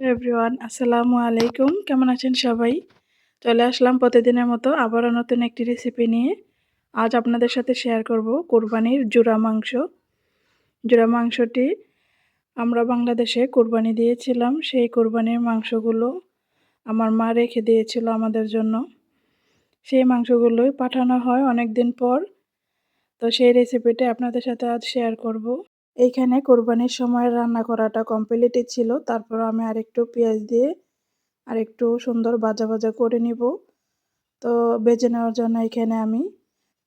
Everyone, আসসালামু আলাইকুম। কেমন আছেন সবাই? চলে আসলাম প্রতিদিনের মতো আবারও নতুন একটি রেসিপি নিয়ে। আজ আপনাদের সাথে শেয়ার করব কোরবানির জোড়া মাংস। জোড়া মাংসটি আমরা বাংলাদেশে কোরবানি দিয়েছিলাম। সেই কোরবানির মাংসগুলো আমার মা রেখে দিয়েছিল আমাদের জন্য। সেই মাংসগুলোই পাঠানো হয় অনেক দিন পর। তো সেই রেসিপিটি আপনাদের সাথে আজ শেয়ার করব। এইখানে কোরবানির সময় রান্না করাটা কমপ্লিটই ছিল। তারপর আমি আরেকটু পেঁয়াজ দিয়ে আরেকটু সুন্দর ভাজা ভাজা করে নিব। তো বেজে নেওয়ার জন্য এখানে আমি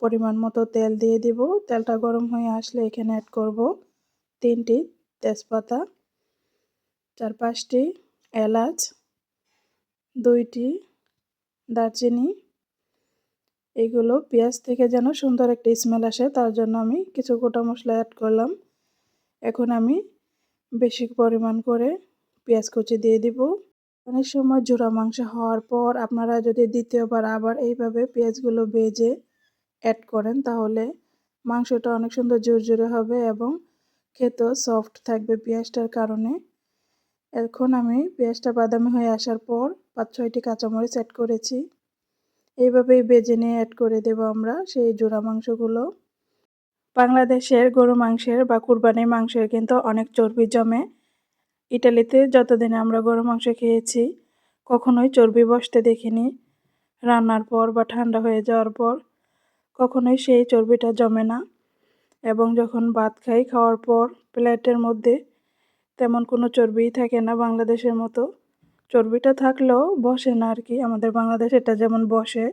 পরিমাণ মতো তেল দিয়ে দিব। তেলটা গরম হয়ে আসলে এখানে অ্যাড করব তিনটি তেজপাতা, চার পাঁচটি এলাচ, দুইটি দারচিনি। এগুলো পেঁয়াজ থেকে যেন সুন্দর একটা স্মেল আসে, তার জন্য আমি কিছু গোটা মশলা অ্যাড করলাম। এখন আমি বেশি পরিমাণ করে পেঁয়াজ কুচি দিয়ে দিব। অনেক সময় জোড়া মাংস হওয়ার পর আপনারা যদি দ্বিতীয়বার আবার এইভাবে পেঁয়াজগুলো বেজে অ্যাড করেন, তাহলে মাংসটা অনেক সুন্দর জোর জোরে হবে এবং খেতেও সফট থাকবে পেঁয়াজটার কারণে। এখন আমি পেঁয়াজটা বাদামি হয়ে আসার পর পাঁচ ছয়টি কাঁচামরিচ অ্যাড করেছি। এইভাবেই বেজে নিয়ে অ্যাড করে দেব আমরা সেই জোড়া মাংসগুলো। বাংলাদেশের গরু মাংসের বা কুরবানির মাংসের কিন্তু অনেক চর্বি জমে। ইটালিতে যতদিনে আমরা গরু মাংস খেয়েছি, কখনোই চর্বি বসতে দেখিনি। রান্নার পর বা ঠান্ডা হয়ে যাওয়ার পর কখনোই সেই চর্বিটা জমে না। এবং যখন ভাত খাই খাওয়ার পর প্লেটের মধ্যে তেমন কোনো চর্বিই থাকে না বাংলাদেশের মতো। চর্বিটা থাকলেও বসে না আর কি। আমাদের বাংলাদেশ এটা যেমন বসে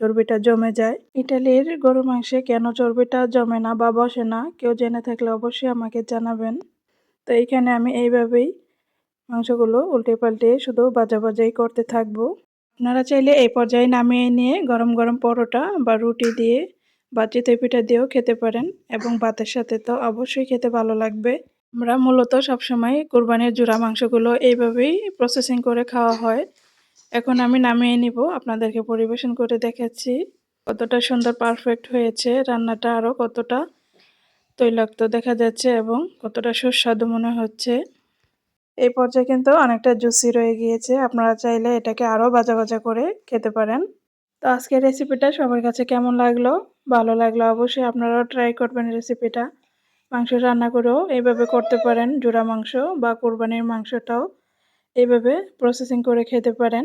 চর্বিটা জমে যায়। ইটালির গরু মাংসে কেন চর্বিটা জমে না বা বসে না, কেউ জেনে থাকলে অবশ্যই আমাকে জানাবেন। তো এইখানে আমি এইভাবেই মাংসগুলো উল্টে পাল্টে শুধু বাজা বাজাই করতে থাকব। আপনারা চাইলে এই পর্যায়ে নামিয়ে নিয়ে গরম গরম পরোটা বা রুটি দিয়ে বা চিতই পিঠা দিয়েও খেতে পারেন এবং ভাতের সাথে তো অবশ্যই খেতে ভালো লাগবে। আমরা মূলত সবসময় কোরবানির জোড়া মাংসগুলো এইভাবেই প্রসেসিং করে খাওয়া হয়। এখন আমি নামিয়ে নিব, আপনাদেরকে পরিবেশন করে দেখাচ্ছি। কতটা সুন্দর পারফেক্ট হয়েছে, রান্নাটা আরও কতটা তৈলাক্ত দেখা যাচ্ছে এবং কতটা সুস্বাদু মনে হচ্ছে। এই পর্যায়ে কিন্তু অনেকটা জুসি রয়ে গিয়েছে, আপনারা চাইলে এটাকে আরও বাজা বাজা করে খেতে পারেন। তো আজকের রেসিপিটা সবার কাছে কেমন লাগল? ভালো লাগল অবশ্যই আপনারাও ট্রাই করবেন রেসিপিটা মাংস রান্না করেও এইভাবে করতে পারেন, জোড়া মাংস বা কোরবানির মাংসটাও এইভাবে প্রসেসিং করে খেতে পারেন।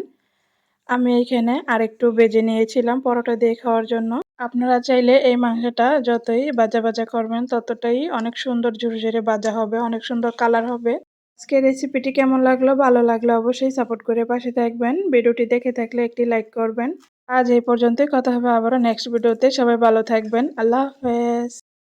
আমি এইখানে আরেকটু বেজে নিয়েছিলাম পরোটা দিয়ে খাওয়ার জন্য। আপনারা চাইলে এই মাংসটা যতই বাজা বাজা করবেন, ততটাই অনেক সুন্দর ঝুরঝুরে বাজা হবে, অনেক সুন্দর কালার হবে। আজকের রেসিপিটি কেমন লাগল, ভালো লাগল অবশ্যই সাপোর্ট করে পাশে থাকবেন। ভিডিওটি দেখে থাকলে একটি লাইক করবেন। আজ এই পর্যন্তই, কথা হবে আবারও নেক্সট ভিডিওতে সবাই ভালো থাকবেন। আল্লাহ হাফেজ।